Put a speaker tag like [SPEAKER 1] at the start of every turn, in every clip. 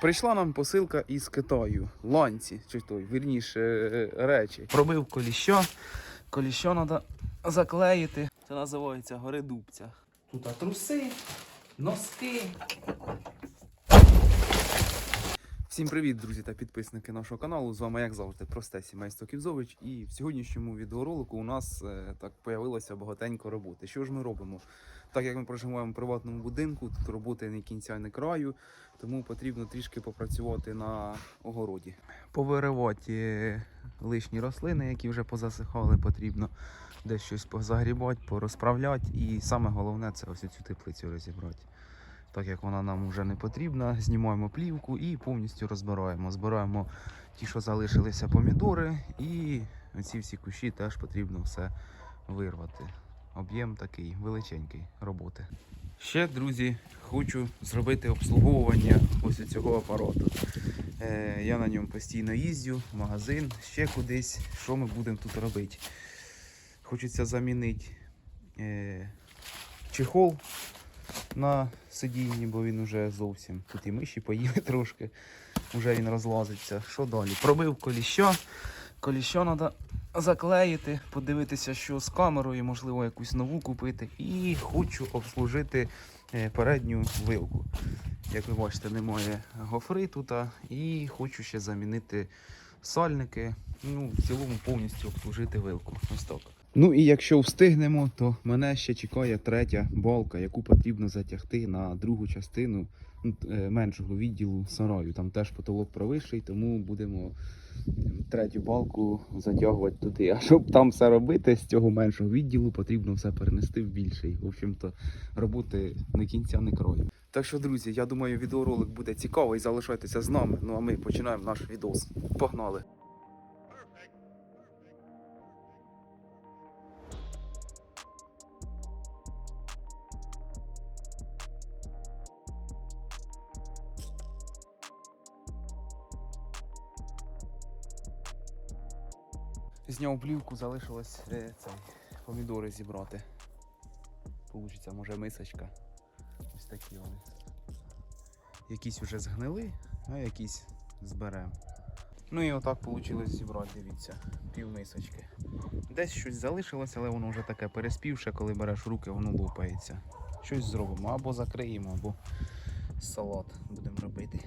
[SPEAKER 1] Прийшла нам посилка із Китаю. Ланці, чи той, вірніше, е, речі. Пробив коліщо. Коліщо треба заклеїти. Це називається горидубця. Тут труси, носки. Всім привіт, друзі та підписники нашого каналу. З вами, як завжди, просте сімейство Ківзович. І в сьогоднішньому відеоролику у нас е, так появилося багатенько роботи. Що ж ми робимо? Так як ми проживаємо в приватному будинку, тут роботи ні кінця, ні краю, тому потрібно трішки попрацювати на огороді. Повиривати лишні рослини, які вже позасихали, потрібно десь щось позагрібати, порозправляти. І саме головне це ось цю теплицю розібрати. Так як вона нам вже не потрібна, знімаємо плівку і повністю розбираємо. Збираємо ті, що залишилися помідори, і ці всі кущі теж потрібно все вирвати. Об'єм такий величенький роботи. Ще, друзі, хочу зробити обслуговування ось цього апарату. Е, я на ньому постійно їздю, в магазин, ще кудись. Що ми будемо тут робити? Хочеться замінити е, чехол на сидінні, бо він уже зовсім. Тут і миші поїли трошки, вже він розлазиться. Що далі? Пробив коліщо. Коліщо треба заклеїти, подивитися, що з камерою, можливо, якусь нову купити. І хочу обслужити е, передню вилку. Як ви бачите, немає гофри тут. І хочу ще замінити сальники. Ну, в цілому повністю обслужити вилку. Ось так. Ну і якщо встигнемо, то мене ще чекає третя балка, яку потрібно затягти на другу частину ну, е, меншого відділу сараю. Там теж потолок провищий, тому будемо третю балку затягувати туди. А щоб там все робити з цього меншого відділу, потрібно все перенести в більший. В общем-то, роботи не кінця, не краю. Так що, друзі, я думаю, відеоролик буде цікавий. Залишайтеся з нами. Ну а ми починаємо наш відос. Погнали! Зняв плівку, залишилось е, цей, помідори зібрати. Получиться, може, мисочка. Ось такі вони. Якісь вже згнили, а якісь зберемо. Ну і отак вийшло зібрати, дивіться, пів мисочки. Десь щось залишилось, але воно вже таке переспівше, коли береш руки, воно лупається. Щось зробимо, або закриємо, або салат будемо робити.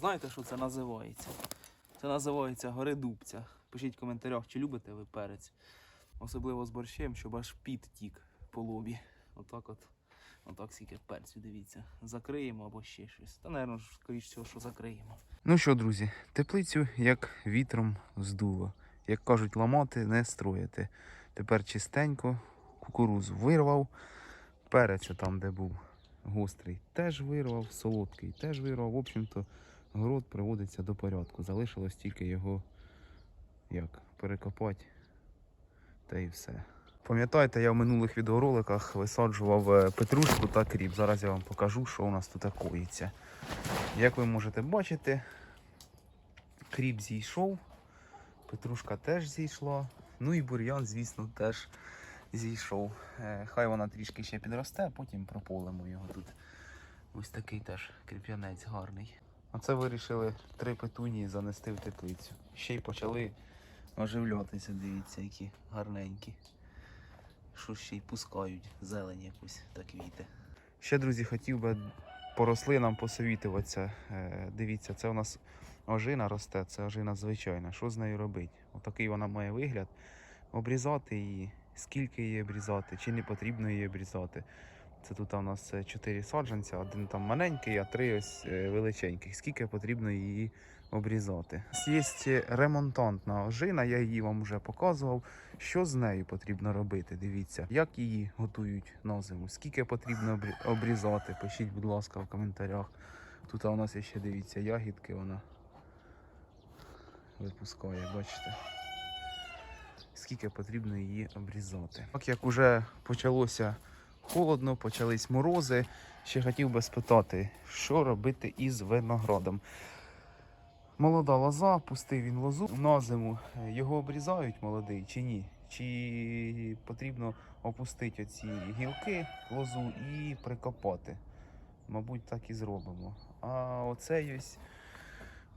[SPEAKER 1] Знаєте, що це називається? Це називається горидубця. Пишіть в коментарях, чи любите ви перець. Особливо з борщем, щоб аж піт тік по лобі. Отак от. Отак скільки перцю, дивіться. Закриємо або ще щось. Та, мабуть, скоріш всього, що закриємо. Ну що, друзі, теплицю як вітром здуло. як кажуть, ламати, не строїти. Тепер чистенько, кукурузу вирвав, перець там, де був гострий, теж вирвав, солодкий теж вирвав. В общем-то, город приводиться до порядку. Залишилось тільки його як, перекопати та і все. Пам'ятаєте, я в минулих відеороликах висаджував е, петрушку та кріп. Зараз я вам покажу, що у нас тут коїться. Як ви можете бачити, кріп зійшов, петрушка теж зійшла. Ну і бур'ян, звісно, теж зійшов. Е, Хай вона трішки ще підросте, а потім прополимо його тут. Ось такий теж кріп'янець гарний. Оце вирішили три петунії занести в теплицю. Ще й почали оживлятися, дивіться, які гарненькі. Що ще й пускають, зелень якусь та квіти. Ще, друзі, хотів би по рослинам посовітуватися. Е, Дивіться, це у нас ожина росте, це ожина звичайна. Що з нею робити? Отакий вона має вигляд. Обрізати її, скільки її обрізати, чи не потрібно її обрізати. Це тут у нас е, чотири саджанця, один там маленький, а три ось е, величеньких. Скільки потрібно її обрізати. Є ремонтантна ожина, я її вам вже показував. Що з нею потрібно робити? Дивіться, як її готують на зиму, скільки потрібно обрізати. Пишіть, будь ласка, в коментарях. Тут у нас ще дивіться ягідки, вона випускає, бачите? Скільки потрібно її обрізати. Так як уже почалося холодно, почались морози. Ще хотів би спитати, що робити із виноградом. Молода лоза, пустив він лозу на зиму. Е, Його обрізають молодий чи ні? Чи потрібно опустити оці гілки, лозу і прикопати? Мабуть, так і зробимо. А оцей ось,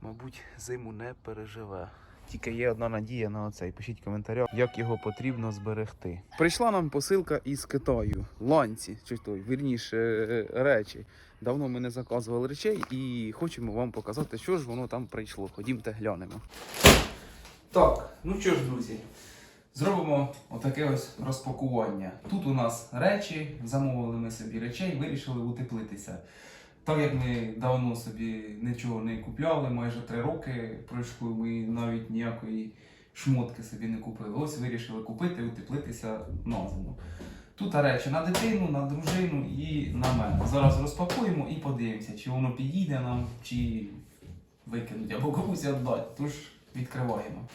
[SPEAKER 1] мабуть, зиму не переживе. Тільки є одна надія на оцей. Пишіть в коментарях, як його потрібно зберегти. Прийшла нам посилка із Китаю. Ланці, чи той, вірніше, е, речі. Давно ми не заказували речей і хочемо вам показати, що ж воно там прийшло. Ходімте глянемо. Так, ну що ж, друзі, зробимо отаке ось розпакування. Тут у нас речі, замовили ми собі речей, вирішили утеплитися. Так як ми давно собі нічого не купляли, майже три роки пройшло, ми навіть ніякої шмотки собі не купили. Ось вирішили купити, утеплитися на зиму. Тут речі на дитину, на дружину і на мене. Зараз розпакуємо і подивимося, чи воно підійде нам, чи викинуть або комусь віддати. Тож відкриваємо.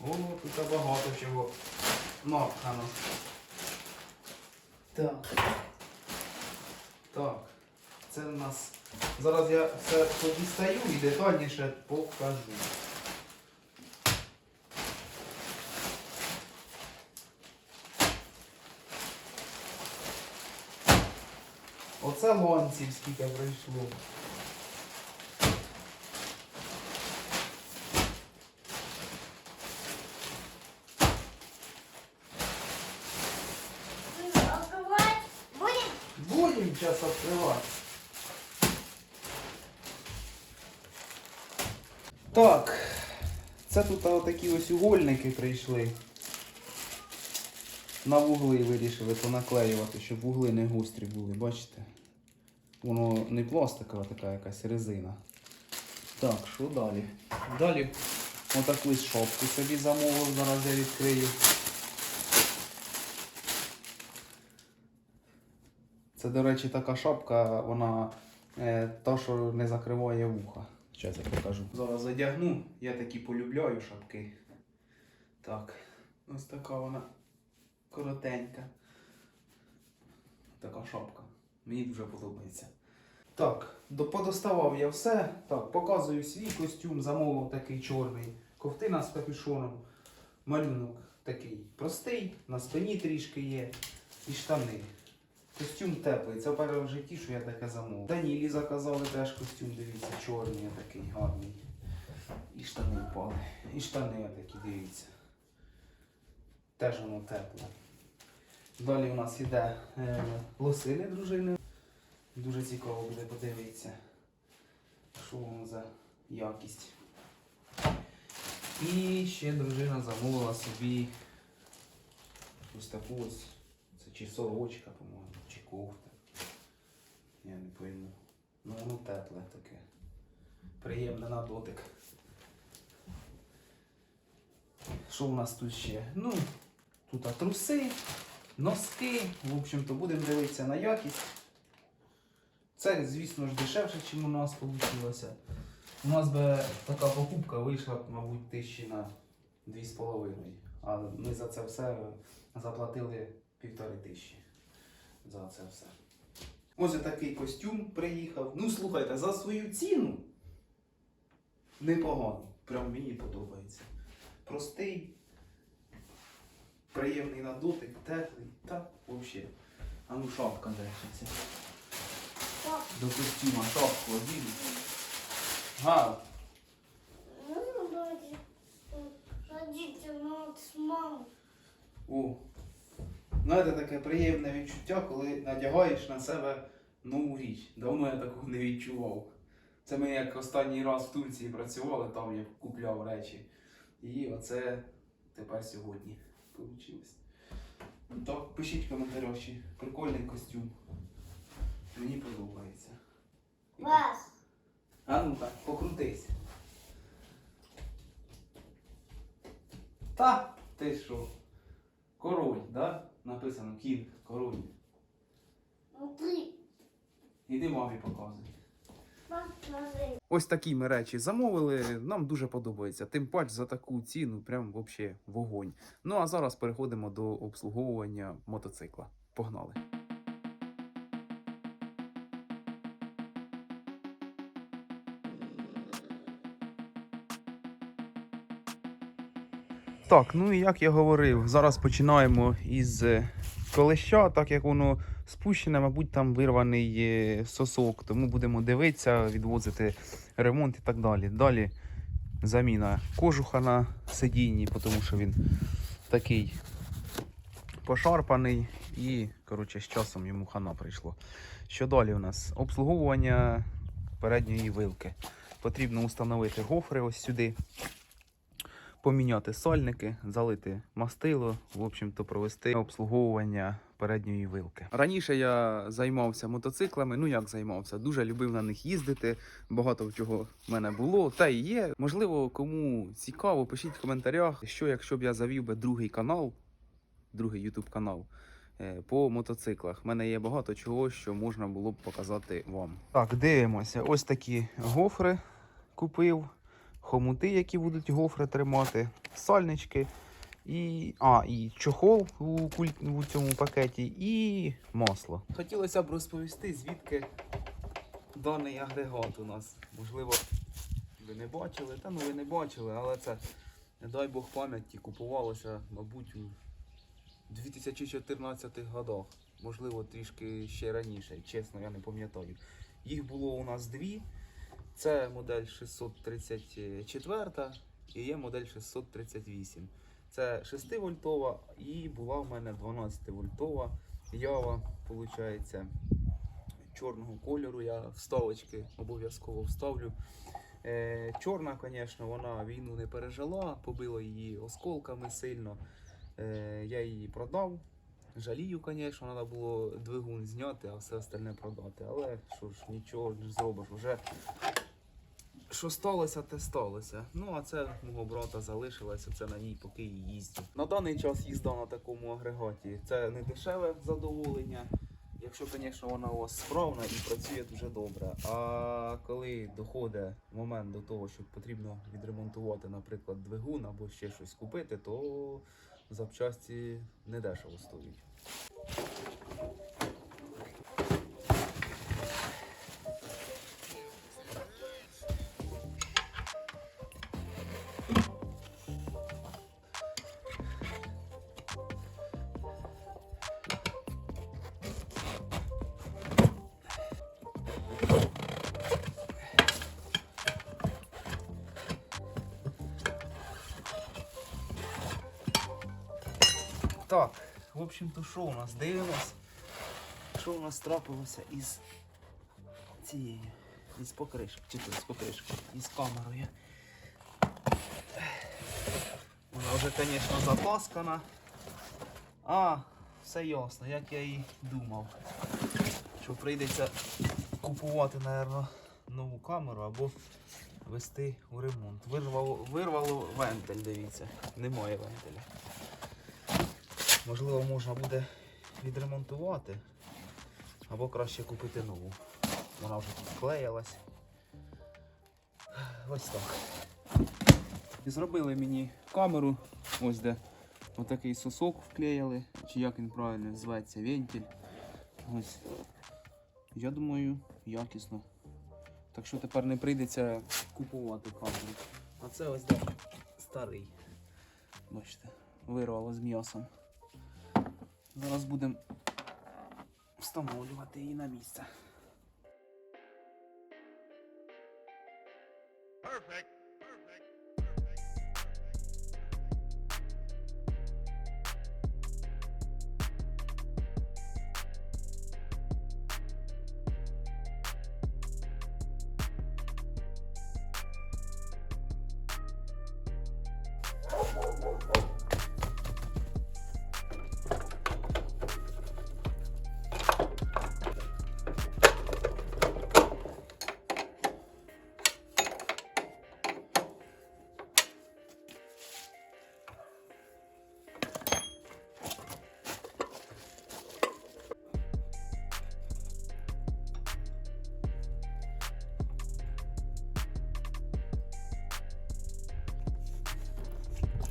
[SPEAKER 1] О, тут багато чого напхано. Так. Так. Це в нас. Зараз я все подістаю і детальніше покажу. Оце лонців скільки прийшло.
[SPEAKER 2] Открывать будем?
[SPEAKER 1] Зараз відкривати. Так, це тут отакі ось угольники прийшли. На вугли вирішили понаклеювати, щоб вугли не гострі були, бачите? Воно не пластикова така якась резина. Так, що далі? Далі отаку шопку собі замовив, зараз я відкрию. Це, до речі, така шапка, вона е, та, що не закриває вуха. Зараз я покажу. Зараз задягну. Я такі полюбляю шапки. Так, ось така вона коротенька. Така шапка. Мені дуже подобається. Так, подоставав я все. Так, показую свій костюм, замовив такий чорний. Ковтина з капюшоном. Малюнок такий простий, на спині трішки є. І штани. Костюм теплий, це перше в житті, що я таке замовив. Данілі заказали теж костюм, дивіться, чорний такий гарний. І штани впали. І штани такі, дивіться. Теж воно тепле. Далі у нас іде е, лосини дружини. Дуже цікаво буде подивитися, що воно за якість. І ще дружина замовила собі ось таку ось. Це чи сорочка, кофта. Я не пойму. Ну воно тепле таке. Приємне на дотик. Що у нас тут ще? Ну, тут труси, носки. В общем-то, будемо дивитися на якість. Це, звісно ж, дешевше, ніж у нас вийшло. У нас би така покупка вийшла, мабуть, тисячі на 2,5. А ми за це все заплатили півтори тисячі. За це все. Ось такий костюм приїхав. Ну, слухайте, за свою ціну непогано. Прям мені подобається. Простий, приємний на дотик, теплий. Та взагалі. А ну шапка держиться. До костюма шапку одіну. Га,
[SPEAKER 2] можно давайте родителям с мамой?
[SPEAKER 1] О. Знаєте, таке приємне відчуття, коли надягаєш на себе нову річ. Давно я такого не відчував. Це ми як останній раз в Турції працювали, там я купляв речі. І оце тепер сьогодні вийшло. Так, пишіть в коментарях, чи прикольний костюм. Мені подобається.
[SPEAKER 2] Вас.
[SPEAKER 1] А ну так, покрутись. Та, ти що? Король, да? Написано кінг, король. Іди мамі показуй. Ось такі ми речі замовили. Нам дуже подобається. Тим паче за таку ціну, прям взагалі вогонь. Ну а зараз переходимо до обслуговування мотоцикла. Погнали. Так, ну і як я говорив, зараз починаємо із е, колеща, так як воно спущене, мабуть, там вирваний е, сосок, тому будемо дивитися, відвозити ремонт і так далі. Далі заміна кожуха на сидінні, тому що він такий пошарпаний і, коротше, з часом йому хана прийшло. Що далі у нас? Обслуговування передньої вилки. Потрібно установити гофри ось сюди поміняти сальники, залити мастило, в общем-то, провести обслуговування передньої вилки. Раніше я займався мотоциклами. Ну як займався? Дуже любив на них їздити. Багато чого в мене було, та і є. Можливо, кому цікаво, пишіть в коментарях, що якщо б я завів би другий канал, другий YouTube канал. е, По мотоциклах. У мене є багато чого, що можна було б показати вам. Так, дивимося. Ось такі гофри купив хомути, які будуть гофри тримати, сальнички, і, а, і чохол у, куль- у цьому пакеті, і масло. Хотілося б розповісти, звідки даний агрегат у нас. Можливо, ви не бачили, та ну ви не бачили, але це, не дай Бог пам'яті, купувалося, мабуть, у 2014 годах. Можливо, трішки ще раніше, чесно, я не пам'ятаю. Їх було у нас дві. Це модель 634 і є модель 638. Це 6 вольтова і була в мене 12 вольтова ява, виходить, чорного кольору. Я вставочки обов'язково вставлю. Е, чорна, звісно, вона війну не пережила, побила її осколками сильно. Е, я її продав. Жалію, звісно, треба було двигун зняти, а все остальне продати. Але що ж, нічого не зробиш. Уже що сталося, те сталося. Ну, а це мого брата залишилося, це на ній поки і їздю. На даний час їзда на такому агрегаті це не дешеве задоволення. Якщо, звісно, вона у вас справна і працює дуже добре. А коли доходить момент до того, що потрібно відремонтувати, наприклад, двигун або ще щось купити, то запчасті не дешево общем-то, що у нас? Дивимось, що у нас трапилося із цією, із покришкою, чи то з покришкою, із камерою. Вона вже, звісно, затаскана. А, все ясно, як я і думав. Що прийдеться купувати, мабуть, нову камеру або вести у ремонт. Вирвало, вирвало вентиль, дивіться. Немає вентиля. Можливо, можна буде відремонтувати. Або краще купити нову. Вона вже тут склеїлась. Ось так. І зробили мені камеру, ось де отакий сосок вклеїли, чи як він правильно зветься, вентиль. Ось. Я думаю, якісно. Так що тепер не прийдеться купувати камеру. А це ось де старий. Бачите, вирвало з м'ясом. Зараз будемо встановлювати її на місце.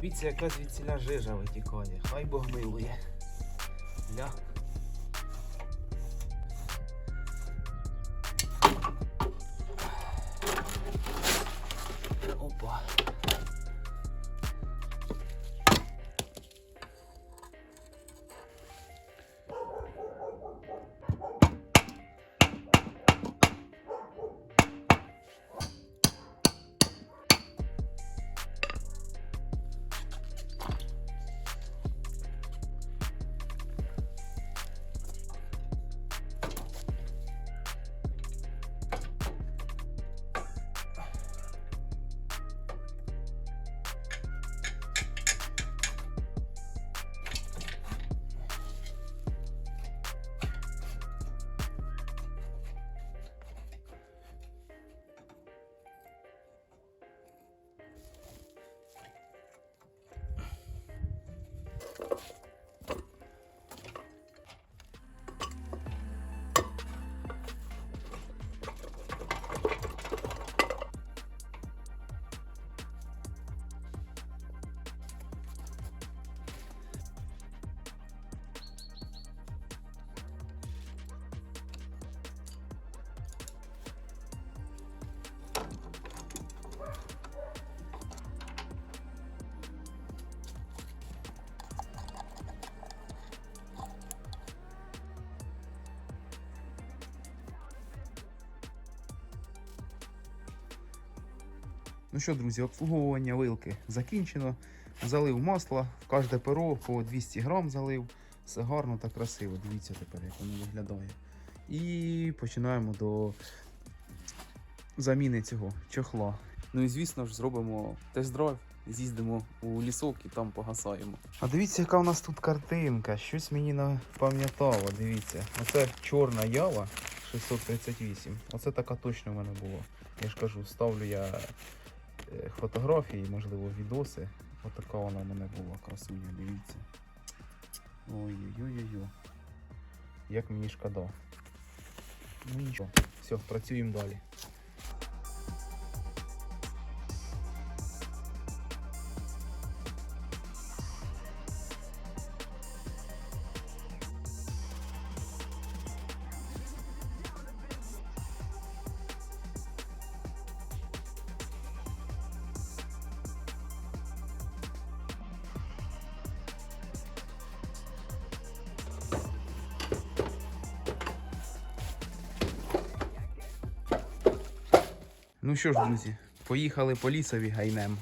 [SPEAKER 1] Дивіться, яка звідсіля жижа витікає. Хай Бог милує. Ля. Ну що, друзі, обслуговування вилки закінчено. Залив масло, в кожне перо по 200 грам залив. Все гарно та красиво. Дивіться тепер, як воно виглядає. І починаємо до заміни цього чохла. Ну і звісно ж, зробимо тест-драйв, з'їздимо у лісок і там погасаємо. А дивіться, яка у нас тут картинка. Щось мені напам'ятало. Дивіться. Оце чорна ява 638. Оце така точно в мене була. Я ж кажу, ставлю я фотографії, можливо, відоси. Отака вона в мене була, красуня, дивіться. Ой-ой-ой-ой. Як мені шкода. Ну нічого. Все, працюємо далі. Ну що ж, друзі, поїхали по лісові гайнем.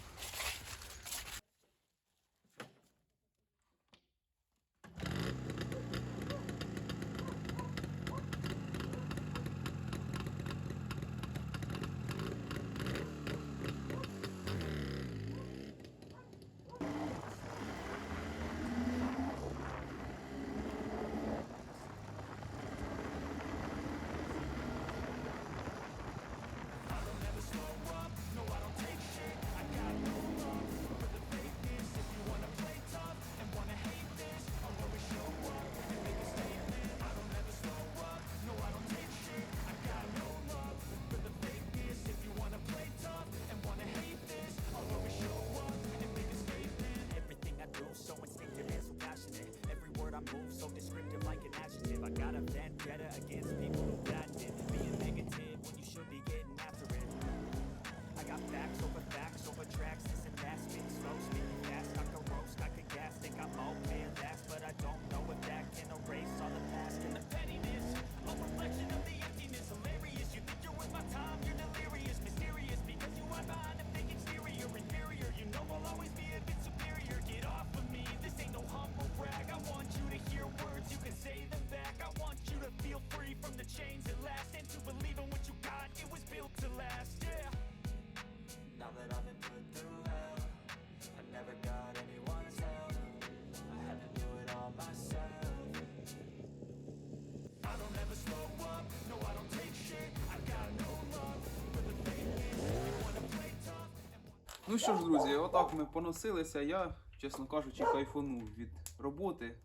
[SPEAKER 1] Ну що ж, друзі, отак ми поносилися. Я, чесно кажучи, кайфанув від роботи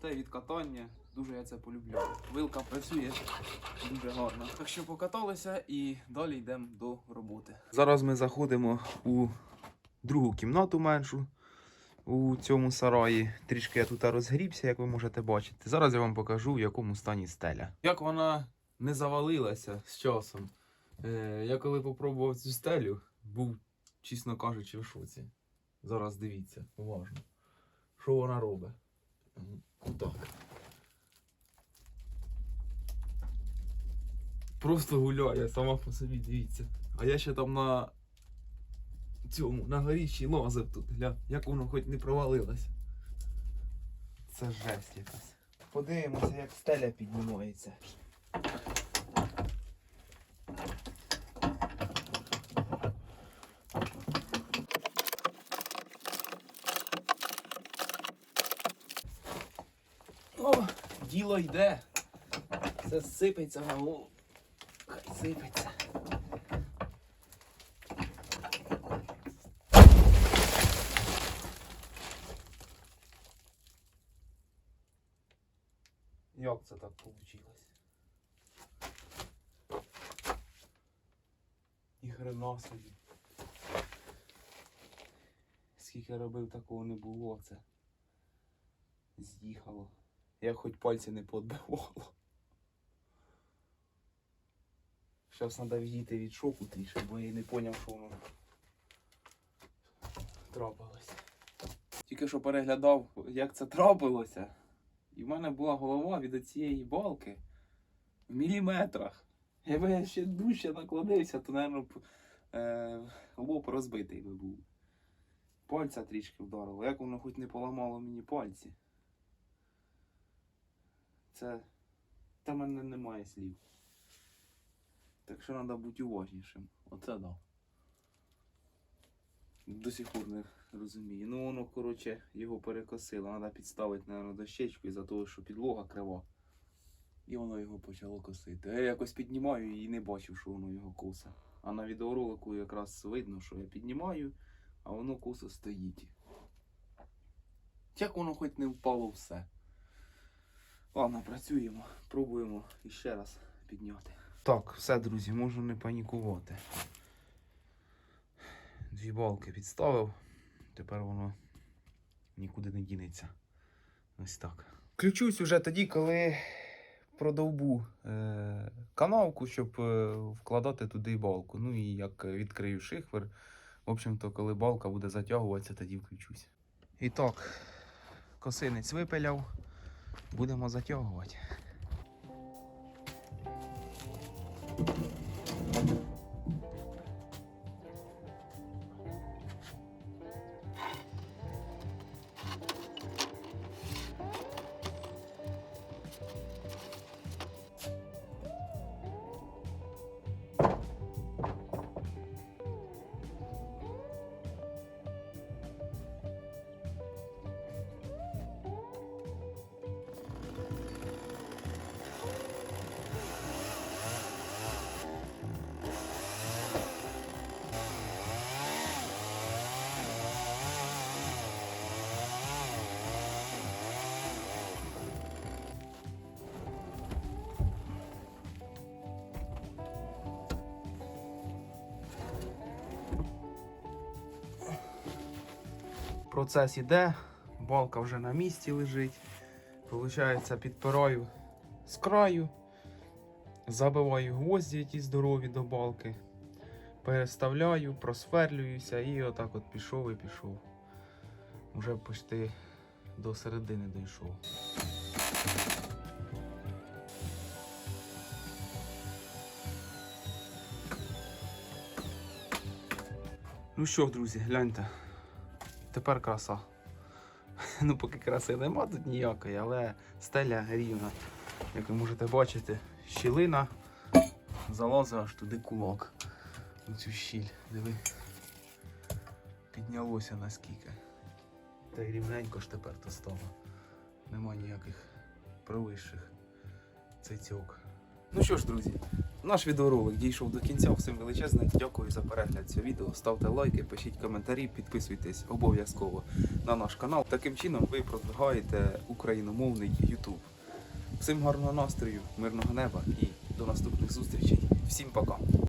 [SPEAKER 1] та від катання. Дуже я це полюбляю. Вилка працює дуже гарно. Так що покаталися і далі йдемо до роботи. Зараз ми заходимо у другу кімнату меншу у цьому сараї. Трішки я тут розгрібся, як ви можете бачити. Зараз я вам покажу, в якому стані стеля. Як вона не завалилася з часом. Е, я коли попробував цю стелю, був, чесно кажучи, в шоці. Зараз дивіться, уважно. Що вона робить? Так. Просто гуляє сама по собі, дивіться. А я ще там на цьому, на горіщі лазив тут. Гля, як воно хоч не провалилося. Це жесть якась. Подивимося, як стеля піднімається. О, діло йде. Все сипеться на голову. Хай сипеться. Як це так вийшло? І хрена собі. Скільки робив, такого не було це. З'їхало. Я хоч пальці не подбивало. Зараз треба відійти від шоку трішки, бо я не зрозумів, що воно трапилося. Тільки що переглядав, як це трапилося. І в мене була голова від цієї балки в міліметрах. Якби я ще дужче накладився, то, мабуть, е, лоб розбитий би був. Пальця трішки вдарило. Як воно хоч не поламало мені пальці. Це. Та мене немає слів. Так що треба бути уважнішим. Оце да. До сих пор не розумію. Ну воно, коротше, його перекосило. Треба підставити, мабуть, дощечку із-за того, що підлога крива. І воно його почало косити. Я якось піднімаю і не бачив, що воно його коса. А на відеоролику якраз видно, що я піднімаю, а воно косо стоїть. Як воно хоч не впало все. Ладно, працюємо, пробуємо іще раз підняти. Так, все, друзі, можу не панікувати. Дві балки підставив, тепер воно нікуди не дінеться. Ось так. Включусь уже тоді, коли продовбу е- канавку, щоб е- вкладати туди балку. Ну і як відкрию шихвер. В общем-то, коли балка буде затягуватися, тоді включусь. І так, косинець випиляв. Будемо затягувати. Процес іде, балка вже на місці лежить. Получається, підпираю з краю, забиваю гвозді ті здорові до балки, переставляю, просверлююся і отак от пішов і пішов. Уже почти до середини дійшов. Ну що, друзі, гляньте. Тепер краса. Ну, поки краси нема тут ніякої, але стеля рівна. Як ви можете бачити, щілина залазить аж туди кулак. У цю щіль. Диви. Піднялося наскільки. Та й рівненько ж тепер то стало. Нема ніяких провищих цицьок. Ну що ж, друзі, наш відеоролик дійшов до кінця. Всім величезне дякую за перегляд цього відео. Ставте лайки, пишіть коментарі, підписуйтесь обов'язково на наш канал. Таким чином ви продвигаєте україномовний YouTube. Всім гарного настрою, мирного неба і до наступних зустрічей. Всім пока!